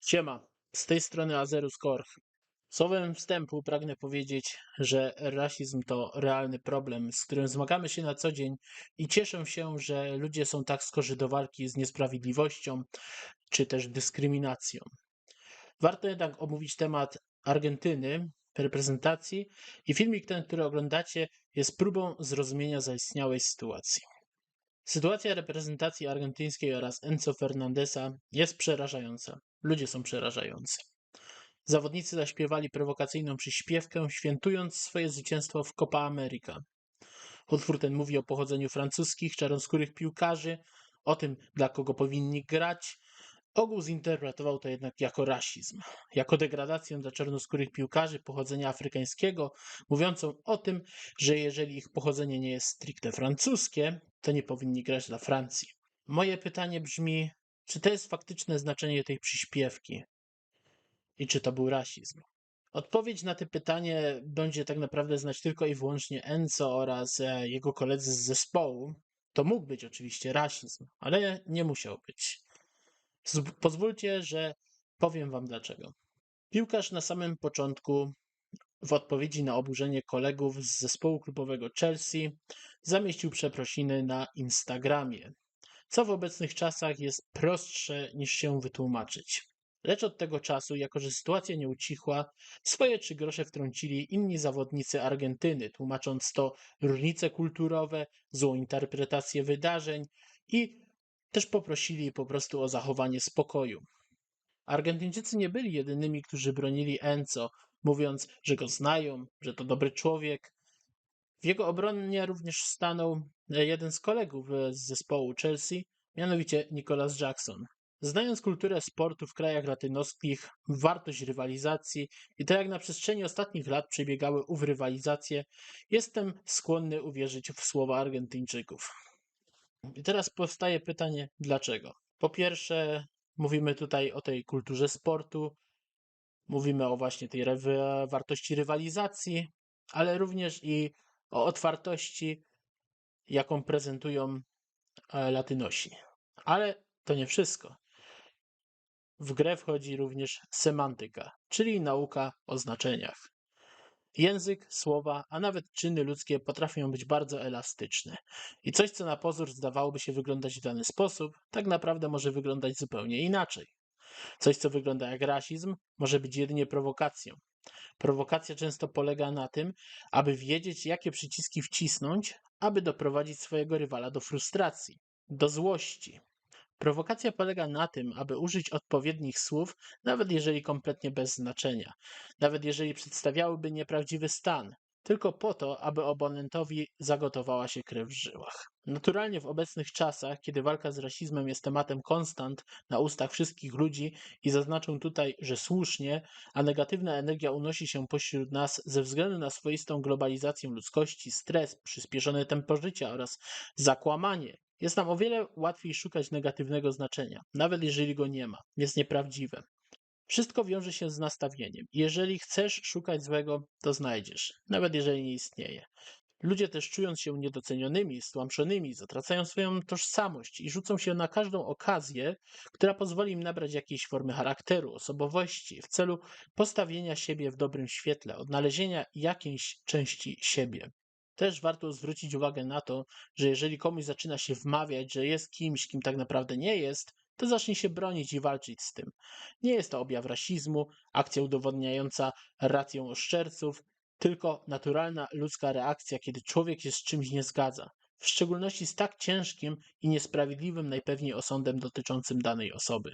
Siema, z tej strony Azerus Korch. Słowem wstępu pragnę powiedzieć, że rasizm to realny problem, z którym zmagamy się na co dzień i cieszę się, że ludzie są tak skorzy do walki z niesprawiedliwością czy też dyskryminacją. Warto jednak omówić temat Argentyny, reprezentacji i filmik ten, który oglądacie, jest próbą zrozumienia zaistniałej sytuacji. Sytuacja reprezentacji argentyńskiej oraz Enzo Fernandesa jest przerażająca. Ludzie są przerażający. Zawodnicy zaśpiewali prowokacyjną przyśpiewkę, świętując swoje zwycięstwo w Copa America. Utwór ten mówi o pochodzeniu francuskich, czarnoskórych piłkarzy, o tym, dla kogo powinni grać. Ogół zinterpretował to jednak jako rasizm, jako degradację dla czarnoskórych piłkarzy pochodzenia afrykańskiego, mówiącą o tym, że jeżeli ich pochodzenie nie jest stricte francuskie, to nie powinni grać dla Francji. Moje pytanie brzmi, czy to jest faktyczne znaczenie tej przyśpiewki? I czy to był rasizm? Odpowiedź na to pytanie będzie tak naprawdę znać tylko i wyłącznie Enzo oraz e, jego koledzy z zespołu. To mógł być oczywiście rasizm, ale nie musiał być. Pozwólcie, że powiem wam dlaczego. Piłkarz na samym początku, w odpowiedzi na oburzenie kolegów z zespołu klubowego Chelsea, zamieścił przeprosiny na Instagramie, co w obecnych czasach jest prostsze niż się wytłumaczyć. Lecz od tego czasu, jako że sytuacja nie ucichła, swoje trzy grosze wtrącili inni zawodnicy Argentyny, tłumacząc to różnice kulturowe, złą interpretację wydarzeń i też poprosili po prostu o zachowanie spokoju. Argentyńczycy nie byli jedynymi, którzy bronili Enzo, mówiąc, że go znają, że to dobry człowiek. W jego obronie również stanął e, jeden z kolegów e, z zespołu Chelsea, mianowicie Nicholas Jackson. Znając kulturę sportu w krajach latynoskich, wartość rywalizacji i to jak na przestrzeni ostatnich lat przebiegały ów rywalizacje, jestem skłonny uwierzyć w słowa Argentyńczyków. I teraz powstaje pytanie, dlaczego? Po pierwsze, mówimy tutaj o tej kulturze sportu, mówimy o właśnie tej rewy- wartości rywalizacji, ale również i o otwartości, jaką prezentują e, Latynosi. Ale to nie wszystko. W grę wchodzi również semantyka, czyli nauka o znaczeniach. Język, słowa, a nawet czyny ludzkie potrafią być bardzo elastyczne. I coś, co na pozór zdawałoby się wyglądać w dany sposób, tak naprawdę może wyglądać zupełnie inaczej. Coś, co wygląda jak rasizm, może być jedynie prowokacją. Prowokacja często polega na tym, aby wiedzieć, jakie przyciski wcisnąć, aby doprowadzić swojego rywala do frustracji, do złości. Prowokacja polega na tym, aby użyć odpowiednich słów, nawet jeżeli kompletnie bez znaczenia, nawet jeżeli przedstawiałyby nieprawdziwy stan, tylko po to, aby oponentowi zagotowała się krew w żyłach. Naturalnie w obecnych czasach, kiedy walka z rasizmem jest tematem konstant na ustach wszystkich ludzi i zaznaczę tutaj, że słusznie, a negatywna energia unosi się pośród nas ze względu na swoistą globalizację ludzkości, stres, przyspieszone tempo życia oraz zakłamanie, jest nam o wiele łatwiej szukać negatywnego znaczenia, nawet jeżeli go nie ma, jest nieprawdziwe. Wszystko wiąże się z nastawieniem. Jeżeli chcesz szukać złego, to znajdziesz, nawet jeżeli nie istnieje. Ludzie też czując się niedocenionymi, stłamszonymi, zatracają swoją tożsamość i rzucą się na każdą okazję, która pozwoli im nabrać jakiejś formy charakteru, osobowości, w celu postawienia siebie w dobrym świetle, odnalezienia jakiejś części siebie. Też warto zwrócić uwagę na to, że jeżeli komuś zaczyna się wmawiać, że jest kimś, kim tak naprawdę nie jest, to zacznie się bronić i walczyć z tym. Nie jest to objaw rasizmu, akcja udowodniająca rację oszczerców, tylko naturalna ludzka reakcja, kiedy człowiek się z czymś nie zgadza, w szczególności z tak ciężkim i niesprawiedliwym najpewniej osądem dotyczącym danej osoby.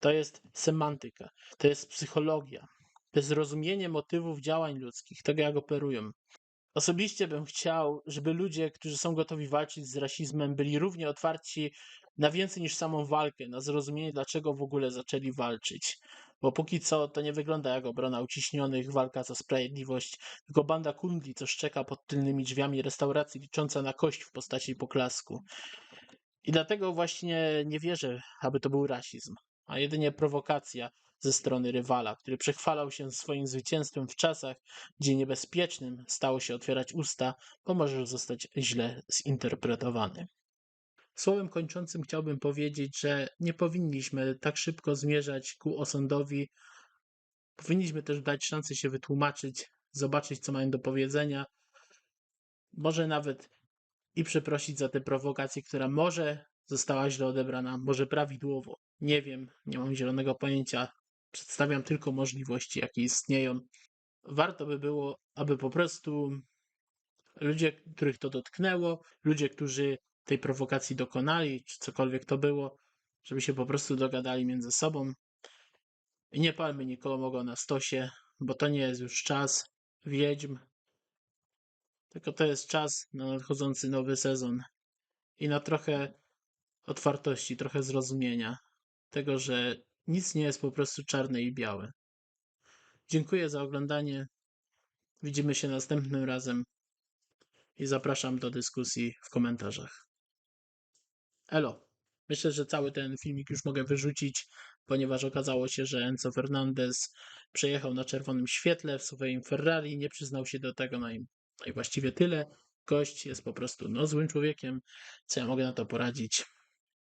To jest semantyka, to jest psychologia, to jest rozumienie motywów działań ludzkich, tego jak operują. Osobiście bym chciał, żeby ludzie, którzy są gotowi walczyć z rasizmem, byli równie otwarci na więcej niż samą walkę, na zrozumienie, dlaczego w ogóle zaczęli walczyć. Bo póki co to nie wygląda jak obrona uciśnionych, walka za sprawiedliwość, tylko banda kundli, co szczeka pod tylnymi drzwiami restauracji, licząca na kość w postaci poklasku. I dlatego właśnie nie wierzę, aby to był rasizm, a jedynie prowokacja ze strony rywala, który przechwalał się swoim zwycięstwem w czasach, gdzie niebezpiecznym stało się otwierać usta, bo może zostać źle zinterpretowany. Słowem kończącym chciałbym powiedzieć, że nie powinniśmy tak szybko zmierzać ku osądowi. Powinniśmy też dać szansę się wytłumaczyć, zobaczyć, co mają do powiedzenia. Może nawet i przeprosić za tę prowokację, która może została źle odebrana, może prawidłowo. Nie wiem, nie mam zielonego pojęcia. Przedstawiam tylko możliwości, jakie istnieją. Warto by było, aby po prostu ludzie, których to dotknęło, ludzie, którzy tej prowokacji dokonali, czy cokolwiek to było, żeby się po prostu dogadali między sobą. I nie palmy nikogo na stosie, bo to nie jest już czas wiedźm, tylko to jest czas na nadchodzący nowy sezon i na trochę otwartości, trochę zrozumienia tego, że nic nie jest po prostu czarne i białe. Dziękuję za oglądanie. Widzimy się następnym razem i zapraszam do dyskusji w komentarzach. Elo. Myślę, że cały ten filmik już mogę wyrzucić, ponieważ okazało się, że Enzo Fernandez przejechał na czerwonym świetle w swoim Ferrari, nie przyznał się do tego, no i, no i właściwie tyle. Gość jest po prostu no, złym człowiekiem. Co ja mogę na to poradzić?